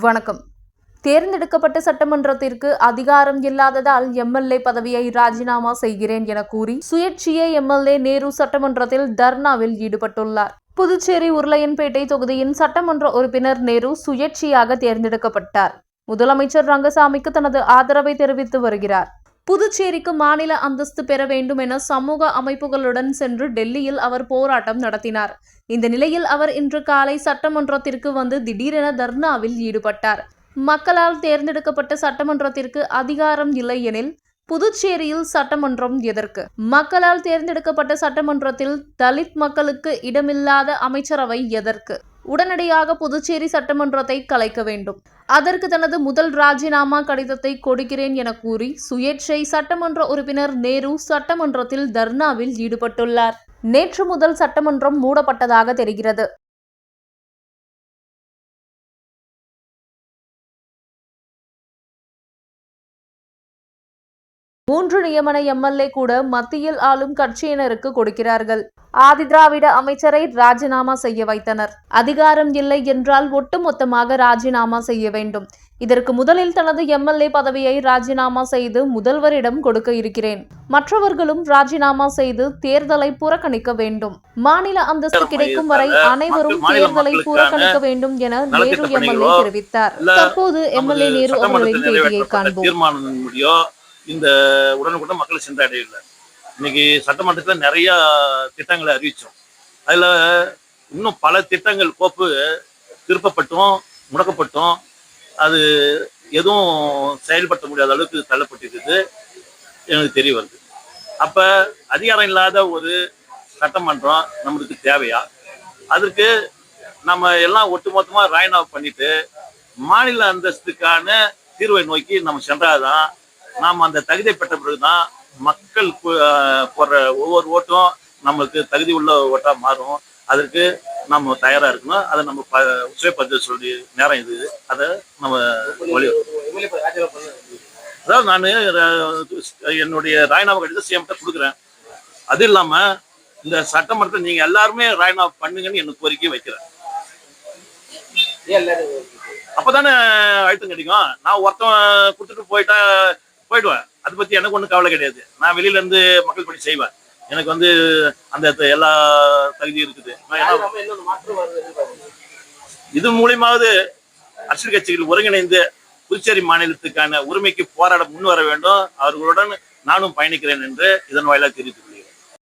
வணக்கம். தேர்ந்தெடுக்கப்பட்ட சட்டமன்றத்திற்கு அதிகாரம் இல்லாததால் எம்எல்ஏ பதவியை ராஜினாமா செய்கிறேன் என கூறி சுயேட்சைய எம்எல்ஏ நேரு சட்டமன்றத்தில் தர்ணாவில் ஈடுபட்டுள்ளார். புதுச்சேரி உருளையன்பேட்டை தொகுதியின் சட்டமன்ற உறுப்பினர் நேரு சுயேட்சையாக தேர்ந்தெடுக்கப்பட்டார். முதலமைச்சர் ரங்கசாமிக்கு தனது ஆதரவை தெரிவித்து வருகிறார். புதுச்சேரிக்கு மாநில அந்தஸ்து பெற வேண்டும் என சமூக அமைப்புகளுடன் சென்று டெல்லியில் அவர் போராட்டம் நடத்தினார். இந்த நிலையில் அவர் இன்று காலை சட்டமன்றத்திற்கு வந்து திடீரென தர்ணாவில் ஈடுபட்டார். மக்களால் தேர்ந்தெடுக்கப்பட்ட சட்டமன்றத்திற்கு அதிகாரம் இல்லை எனில் புதுச்சேரியில் சட்டமன்றம் எதற்கு? மக்களால் தேர்ந்தெடுக்கப்பட்ட சட்டமன்றத்தில் தலித் மக்களுக்கு இடமில்லாத அமைச்சரவை எதற்கு? உடனடியாக புதுச்சேரி சட்டமன்றத்தை கலைக்க வேண்டும். அதற்கு தனது முதல் ராஜினாமா கடிதத்தை கொடுக்கிறேன் என கூறி சுயேட்சை சட்டமன்ற உறுப்பினர் நேரு சட்டமன்றத்தில் தர்ணாவில் ஈடுபட்டுள்ளார். நேற்று முதல் சட்டமன்றம் மூடப்பட்டதாக தெரிகிறது. மூன்று நியமன எம்எல்ஏ கூட மத்தியில் ஆளும் கட்சியினருக்கு கொடுக்கிறார்கள். ஆதிதிராவிட அமைச்சரை ராஜினாமா செய்ய வைத்தனர். அதிகாரம் இல்லை என்றால் ஒட்டுமொத்தமாக ராஜினாமா செய்ய வேண்டும். இதற்கு முதலில் தனது எம்எல்ஏ பதவியை ராஜினாமா செய்து முதல்வரிடம் கொடுக்க இருக்கிறேன். மற்றவர்களும் ராஜினாமா செய்து தேர்தலை புறக்கணிக்க வேண்டும். மாநில அந்தஸ்து கிடைக்கும் வரை அனைவரும் தேர்தலை புறக்கணிக்க வேண்டும் என நேரு எம்எல்ஏ தெரிவித்தார். தற்போது எம்எல்ஏ நேரு அவர்களின் பேட்டியை காண்போம். இந்த உடனுக்குடன் மக்களை சென்றடையவில்லை இன்னைக்கு சட்டமன்றத்தில் நிறைய திட்டங்களை அறிவிச்சோம். அதில் இன்னும் பல திட்டங்கள் கோப்பு திருப்பப்பட்டும் முடக்கப்பட்டும் அது எதுவும் செயல்படுத்த முடியாத அளவுக்கு தள்ளப்பட்டிருக்குது. எனக்கு தெரிய வருது. அப்போ அதிகாரம் இல்லாத ஒரு சட்டமன்றம் நம்மளுக்கு தேவையா? அதற்கு நம்ம எல்லாம் ஒட்டுமொத்தமா ராயனாவை பண்ணிட்டு மாநில அந்தஸ்துக்கான தீர்வை நோக்கி நம்ம சென்றாதான் நாம் அந்த தகுதியை பெற்ற பிறகுதான் மக்கள் போடுற ஒவ்வொரு ஓட்டும் நமக்கு தகுதி உள்ள ஓட்டா மாறும். அதற்கு நம்ம தயாரா இருக்கணும். அதை நம்ம ப சுய பரிசோதனை சொல்லி நேரம் இது. அதை நம்ம வழி அதாவது நான் என்னுடைய ராயனாமா கடிதம் சிஎம்கிட்ட கொடுக்குறேன். அது இல்லாம இந்த சட்டமன்றத்தை நீங்க எல்லாருமே ராயனாமா பண்ணுங்கன்னு எனக்கு கோரிக்கை வைக்கிறேன். அப்பதானே அழுத்தம் கிடைக்கும். நான் ஒருத்தன் கொடுத்துட்டு போயிட்டா போயிடுவேன். அதை பத்தி எனக்கு ஒன்றும் கவலை கிடையாது. நான் வெளியில இருந்து மக்கள் பணி செய்வேன். எனக்கு வந்து அந்த எல்லா தகுதியும் இருக்குது. இது மூலியமாவது அரசியல் கட்சிகள் ஒருங்கிணைந்து புதுச்சேரி மாநிலத்துக்கான உரிமைக்கு போராட முன் வர வேண்டும். அவர்களுடன் நானும் பயணிக்கிறேன் என்று இதன் வாயிலாக தெரிவித்துள்ளேன்